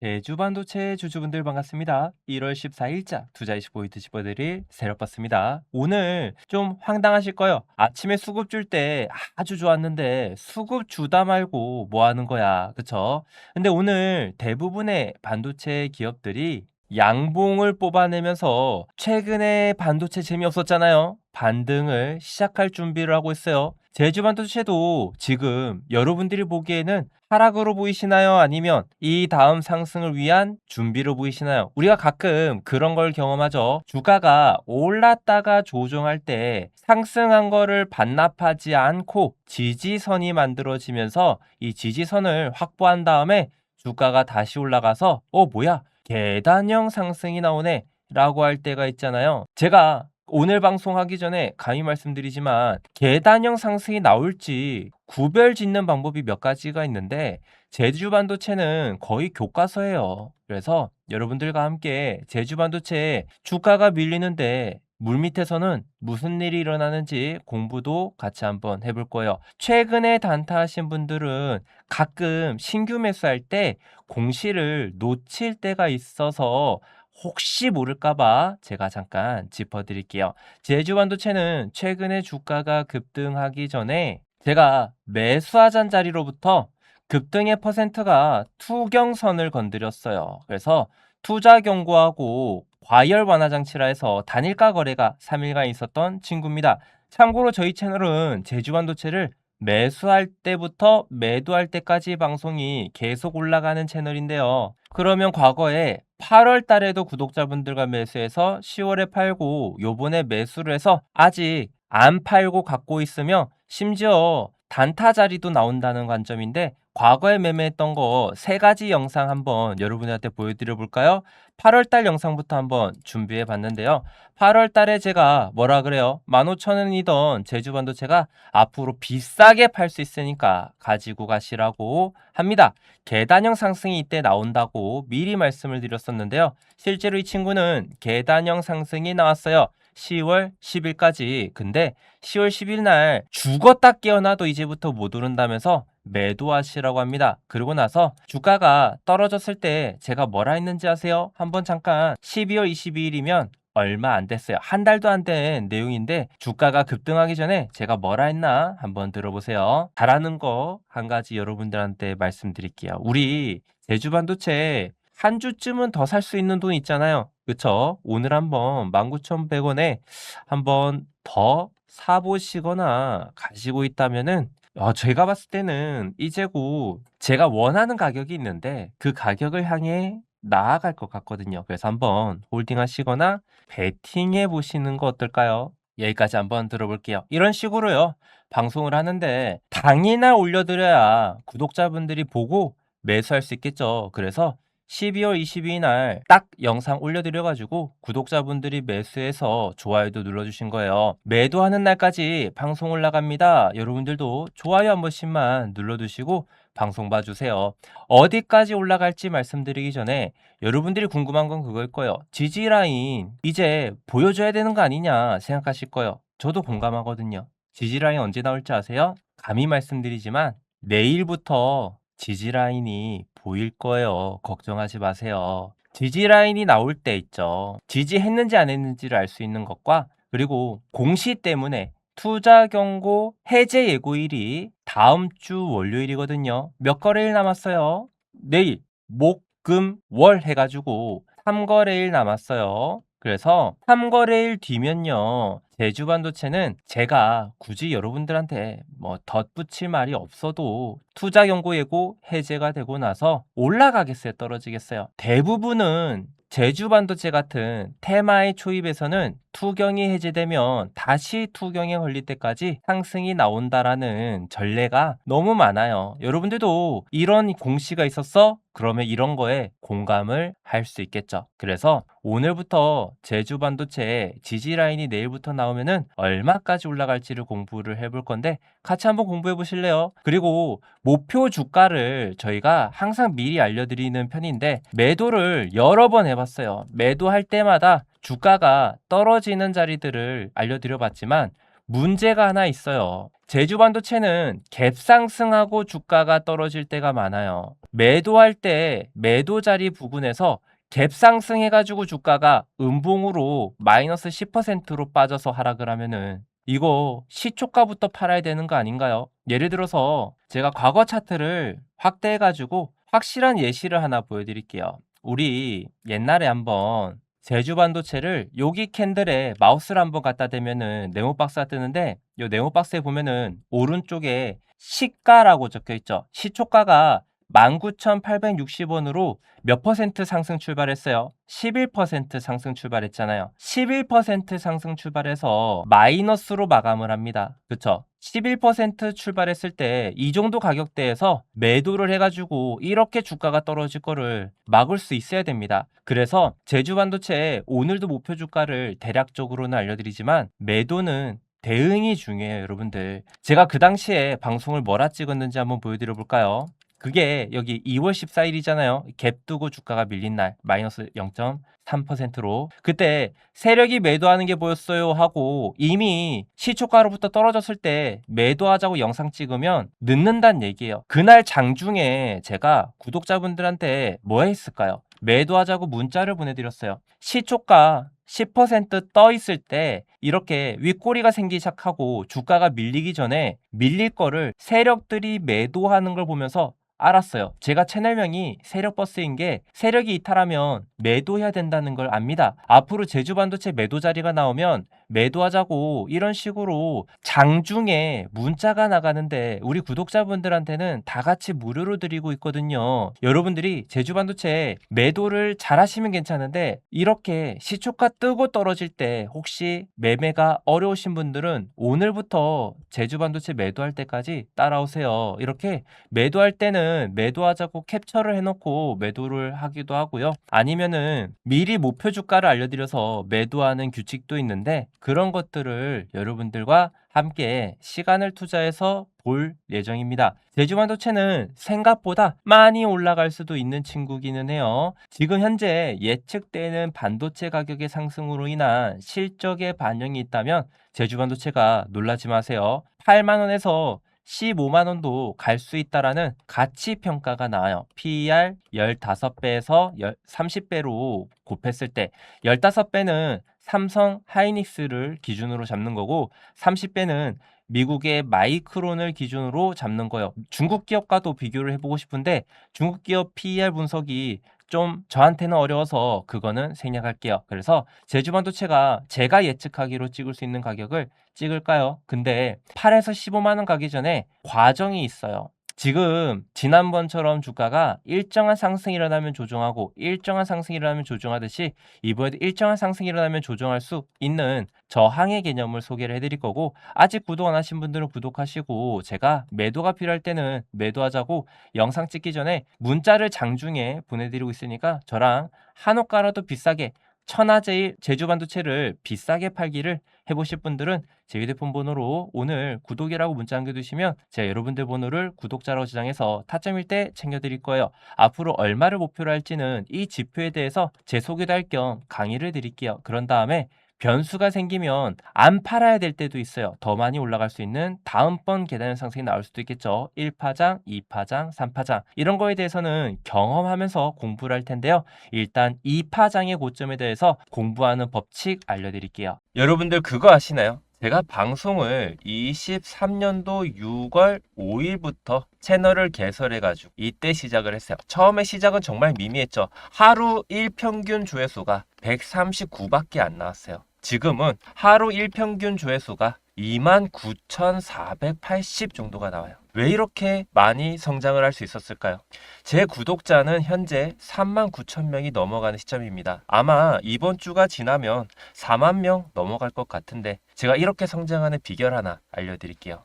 대주반도체 주주분들 반갑습니다. 1월 14일자 투자20 포인트 짚어드릴 새롭봤습니다. 오늘 좀 황당하실 거예요. 아침에 수급 줄 때 아주 좋았는데 수급 주다 말고 뭐 하는 거야. 그쵸? 근데 오늘 대부분의 반도체 기업들이 양봉을 뽑아내면서 최근에 반도체 재미없었잖아요. 반등을 시작할 준비를 하고 있어요. 제주 반도체도 지금 여러분들이 보기에는 하락으로 보이시나요? 아니면 이 다음 상승을 위한 준비로 보이시나요? 우리가 가끔 그런 걸 경험하죠. 주가가 올랐다가 조정할 때 상승한 거를 반납하지 않고 지지선이 만들어지면서 이 지지선을 확보한 다음에 주가가 다시 올라가서 어 뭐야 계단형 상승이 나오네 라고 할 때가 있잖아요. 제가 오늘 방송하기 전에 감히 말씀드리지만 계단형 상승이 나올지 구별 짓는 방법이 몇 가지가 있는데 제주 반도체는 거의 교과서예요. 그래서 여러분들과 함께 제주 반도체 주가가 밀리는데 물 밑에서는 무슨 일이 일어나는지 공부도 같이 한번 해볼 거예요. 최근에 단타하신 분들은 가끔 신규 매수할 때 공시를 놓칠 때가 있어서 혹시 모를까봐 제가 잠깐 짚어드릴게요. 제주 반도체는 최근에 주가가 급등하기 전에 제가 매수하잔 자리로부터 급등의 퍼센트가 투경선을 건드렸어요. 그래서 투자 경고하고 과열 완화 장치라 해서 단일가 거래가 3일간 있었던 친구입니다. 참고로 저희 채널은 제주 반도체를 매수할 때부터 매도할 때까지 방송이 계속 올라가는 채널인데요. 그러면 과거에 8월 달에도 구독자분들과 매수해서 10월에 팔고 요번에 매수를 해서 아직 안 팔고 갖고 있으며 심지어 단타 자리도 나온다는 관점인데 과거에 매매했던 거 세 가지 영상 한번 여러분한테 보여드려 볼까요? 8월 달 영상부터 한번 준비해 봤는데요. 8월 달에 제가 뭐라 그래요? 15,000원이던 제주 반도체가 앞으로 비싸게 팔 수 있으니까 가지고 가시라고 합니다. 계단형 상승이 이때 나온다고 미리 말씀을 드렸었는데요. 실제로 이 친구는 계단형 상승이 나왔어요. 10월 10일까지. 근데 10월 10일 날 죽었다 깨어나도 이제부터 못 오른다면서 매도하시라고 합니다. 그리고 나서 주가가 떨어졌을 때 제가 뭐라 했는지 아세요? 한번 잠깐 12월 22일이면 얼마 안 됐어요. 한 달도 안 된 내용인데 주가가 급등하기 전에 제가 뭐라 했나 한번 들어보세요. 잘하는 거 한 가지 여러분들한테 말씀드릴게요. 우리 제주 반도체 한 주쯤은 더 살 수 있는 돈 있잖아요. 그쵸? 오늘 한번 19,100원에 한번 더 사보시거나 가지고 있다면은 어, 제가 봤을 때는 이 재고 제가 원하는 가격이 있는데 그 가격을 향해 나아갈 것 같거든요. 그래서 한번 홀딩 하시거나 베팅해 보시는 거 어떨까요? 여기까지 한번 들어볼게요. 이런 식으로요. 방송을 하는데 당이나 올려드려야 구독자분들이 보고 매수할 수 있겠죠. 그래서 12월 22일 날 딱 영상 올려드려가지고 구독자분들이 매수해서 좋아요도 눌러주신 거예요. 매도하는 날까지 방송 올라갑니다. 여러분들도 좋아요 한 번씩만 눌러두시고 방송 봐주세요. 어디까지 올라갈지 말씀드리기 전에 여러분들이 궁금한 건 그걸 거예요. 지지라인 이제 보여줘야 되는 거 아니냐 생각하실 거예요. 저도 공감하거든요. 지지라인 언제 나올지 아세요? 감히 말씀드리지만 내일부터 지지라인이 보일 거예요. 걱정하지 마세요. 지지 라인이 나올 때 있죠. 지지했는지 안 했는지를 알 수 있는 것과 그리고 공시 때문에 투자 경고 해제 예고일이 다음 주 월요일이거든요. 몇 거래일 남았어요? 내일, 목, 금, 월 해가지고 3거래일 남았어요. 그래서 3거래일 뒤면요. 제주 반도체는 제가 굳이 여러분들한테 뭐 덧붙일 말이 없어도 투자 경고 예고 해제가 되고 나서 올라가겠어요? 떨어지겠어요? 대부분은 제주 반도체 같은 테마의 초입에서는 투경이 해제되면 다시 투경에 걸릴 때까지 상승이 나온다라는 전례가 너무 많아요. 여러분들도 이런 공시가 있었어? 그러면 이런 거에 공감을 할 수 있겠죠. 그래서 오늘부터 제주 반도체 지지 라인이 내일부터 나오면은 얼마까지 올라갈지를 공부를 해볼 건데 같이 한번 공부해 보실래요? 그리고 목표 주가를 저희가 항상 미리 알려드리는 편인데 매도를 여러 번 해봤어요. 매도할 때마다 주가가 떨어지는 자리들을 알려드려 봤지만 문제가 하나 있어요. 제주 반도체는 갭 상승하고 주가가 떨어질 때가 많아요. 매도할 때 매도 자리 부분에서 갭 상승 해가지고 주가가 음봉으로 마이너스 10%로 빠져서 하락을 하면은 이거 시초가부터 팔아야 되는 거 아닌가요? 예를 들어서 제가 과거 차트를 확대해가지고 확실한 예시를 하나 보여드릴게요. 우리 옛날에 한번 제주 반도체를 여기 캔들에 마우스를 한번 갖다 대면은 네모 박스가 뜨는데 이 네모 박스에 보면은 오른쪽에 시가라고 적혀 있죠. 시초가가 19,860원으로 몇 퍼센트 상승 출발했어요? 11% 상승 출발했잖아요. 11% 상승 출발해서 마이너스로 마감을 합니다. 그쵸? 11% 출발했을 때 이 정도 가격대에서 매도를 해가지고 이렇게 주가가 떨어질 거를 막을 수 있어야 됩니다. 그래서 제주 반도체 오늘도 목표 주가를 대략적으로는 알려드리지만 매도는 대응이 중요해요, 여러분들. 제가 그 당시에 방송을 뭐라 찍었는지 한번 보여드려 볼까요? 그게 여기 2월 14일이잖아요. 갭 두고 주가가 밀린 날 마이너스 0.3%로 그때 세력이 매도하는 게 보였어요 하고 이미 시초가로부터 떨어졌을 때 매도하자고 영상 찍으면 늦는다는 얘기예요. 그날 장중에 제가 구독자분들한테 뭐 했을까요? 매도하자고 문자를 보내드렸어요. 시초가 10%떠 있을 때 이렇게 윗꼬리가 생기기 시작하고 주가가 밀리기 전에 밀릴 거를 세력들이 매도하는 걸 보면서 알았어요. 제가 채널명이 세력버스인 게 세력이 이탈하면 매도해야 된다는 걸 압니다. 앞으로 제주 반도체 매도 자리가 나오면 매도하자고 이런 식으로 장중에 문자가 나가는데 우리 구독자분들한테는 다 같이 무료로 드리고 있거든요. 여러분들이 제주 반도체 매도를 잘 하시면 괜찮은데 이렇게 시초가 뜨고 떨어질 때 혹시 매매가 어려우신 분들은 오늘부터 제주 반도체 매도할 때까지 따라오세요. 이렇게 매도할 때는 매도하자고 캡처를 해놓고 매도를 하기도 하고요. 아니면은 미리 목표 주가를 알려드려서 매도하는 규칙도 있는데 그런 것들을 여러분들과 함께 시간을 투자해서 볼 예정입니다. 제주 반도체는 생각보다 많이 올라갈 수도 있는 친구기는 해요. 지금 현재 예측되는 반도체 가격의 상승으로 인한 실적의 반영이 있다면 제주 반도체가 놀라지 마세요. 8만 원에서 15만 원도 갈 수 있다라는 가치 평가가 나와요. PER 15배에서 30배로 곱했을 때 15배는 삼성 하이닉스를 기준으로 잡는 거고 30배는 미국의 마이크론을 기준으로 잡는 거예요. 중국 기업과도 비교를 해보고 싶은데 중국 기업 PER 분석이 좀 저한테는 어려워서 그거는 생략할게요. 그래서 제주 반도체가 제가 예측하기로 찍을 수 있는 가격을 찍을까요? 근데 8에서 15만 원 가기 전에 과정이 있어요. 지금 지난번처럼 주가가 일정한 상승이 일어나면 조정하고 일정한 상승이 일어나면 조정하듯이 이번에도 일정한 상승이 일어나면 조정할 수 있는 저항의 개념을 소개를 해드릴 거고 아직 구독 안 하신 분들은 구독하시고 제가 매도가 필요할 때는 매도하자고 영상 찍기 전에 문자를 장중에 보내드리고 있으니까 저랑 한옥가라도 비싸게 천하제일 제주반도체를 비싸게 팔기를 해보실 분들은 제 휴대폰 번호로 오늘 구독이라고 문자 남겨두시면 제가 여러분들 번호를 구독자라고 지정해서 타점일 때 챙겨드릴 거예요. 앞으로 얼마를 목표로 할지는 이 지표에 대해서 제 소개도 할 겸 강의를 드릴게요. 그런 다음에 변수가 생기면 안 팔아야 될 때도 있어요. 더 많이 올라갈 수 있는 다음번 계단 상승이 나올 수도 있겠죠. 1파장, 2파장, 3파장. 이런 거에 대해서는 경험하면서 공부를 할 텐데요. 일단 2파장의 고점에 대해서 공부하는 법칙 알려드릴게요. 여러분들 그거 아시나요? 제가 방송을 23년도 6월 5일부터 채널을 개설해가지고 이때 시작을 했어요. 처음에 시작은 정말 미미했죠. 하루 1평균 조회수가 139밖에 안 나왔어요. 지금은 하루 일평균 조회수가 29,480 정도가 나와요. 왜 이렇게 많이 성장을 할 수 있었을까요? 제 구독자는 현재 3만 9천 명이 넘어가는 시점입니다. 아마 이번 주가 지나면 4만 명 넘어갈 것 같은데 제가 이렇게 성장하는 비결 하나 알려드릴게요.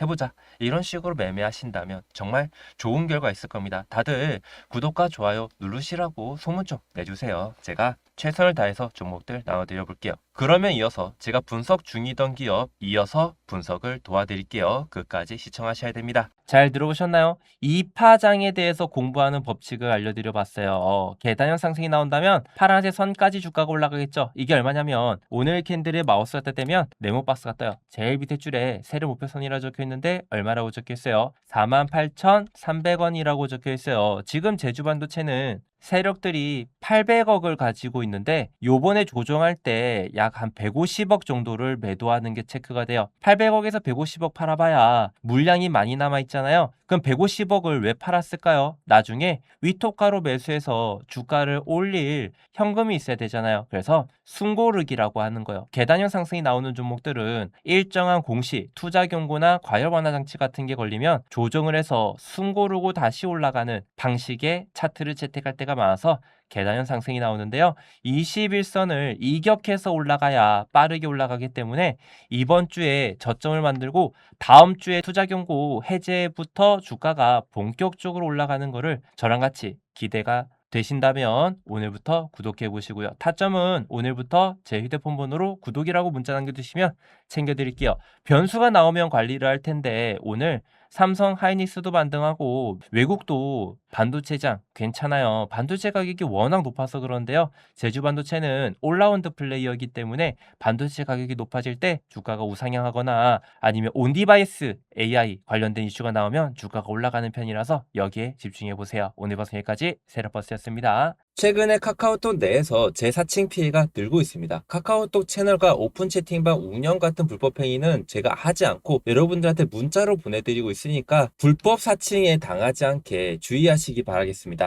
해보자. 이런 식으로 매매하신다면 정말 좋은 결과 있을 겁니다. 다들 구독과 좋아요 누르시라고 소문 좀 내주세요. 제가 최선을 다해서 종목들 나눠드려 볼게요. 그러면 이어서 제가 분석 중이던 기업 이어서 분석을 도와드릴게요. 끝까지 시청하셔야 됩니다. 잘 들어보셨나요? 이 파장에 대해서 공부하는 법칙을 알려드려 봤어요. 어, 계단형 상승이 나온다면 파란색 선까지 주가가 올라가겠죠. 이게 얼마냐면 오늘 캔들에 마우스가 딱 되면 네모 박스가 떠요. 제일 밑에 줄에 세를 목표선이라 적혀 있는데 얼마라고 적혀 있어요? 48,300원이라고 적혀 있어요. 지금 제주 반도체는 세력들이 800억을 가지고 있는데 요번에 조정할 때 약 한 150억 정도를 매도하는 게 체크가 돼요. 800억에서 150억 팔아봐야 물량이 많이 남아 있잖아요. 그럼 150억을 왜 팔았을까요? 나중에 위토가로 매수해서 주가를 올릴 현금이 있어야 되잖아요. 그래서 순고르기라고 하는 거예요. 계단형 상승이 나오는 종목들은 일정한 공시, 투자 경고나 과열 완화 장치 같은 게 걸리면 조정을 해서 순고르고 다시 올라가는 방식의 차트를 채택할 때가 많아서 계단 형 상승이 나오는데요. 21선을 이격해서 올라가야 빠르게 올라가기 때문에 이번 주에 저점을 만들고 다음 주에 투자 경고 해제부터 주가가 본격적으로 올라가는 거를 저랑 같이 기대가 되신다면 오늘부터 구독해 보시고요. 타점은 오늘부터 제 휴대폰 번호로 구독이라고 문자 남겨주시면 챙겨드릴게요. 변수가 나오면 관리를 할 텐데 오늘 삼성 하이닉스도 반등하고 외국도 반도체장 괜찮아요. 반도체 가격이 워낙 높아서 그런데요. 제주 반도체는 올라운드 플레이어이기 때문에 반도체 가격이 높아질 때 주가가 우상향하거나 아니면 온디바이스 AI 관련된 이슈가 나오면 주가가 올라가는 편이라서 여기에 집중해 보세요. 오늘 방송 여기까지 세라버스였습니다. 최근에 카카오톡 내에서 재사칭 피해가 늘고 있습니다. 카카오톡 채널과 오픈 채팅방 운영 같은 불법 행위는 제가 하지 않고 여러분들한테 문자로 보내드리고 있으니까 불법 사칭에 당하지 않게 주의하시기 바라겠습니다.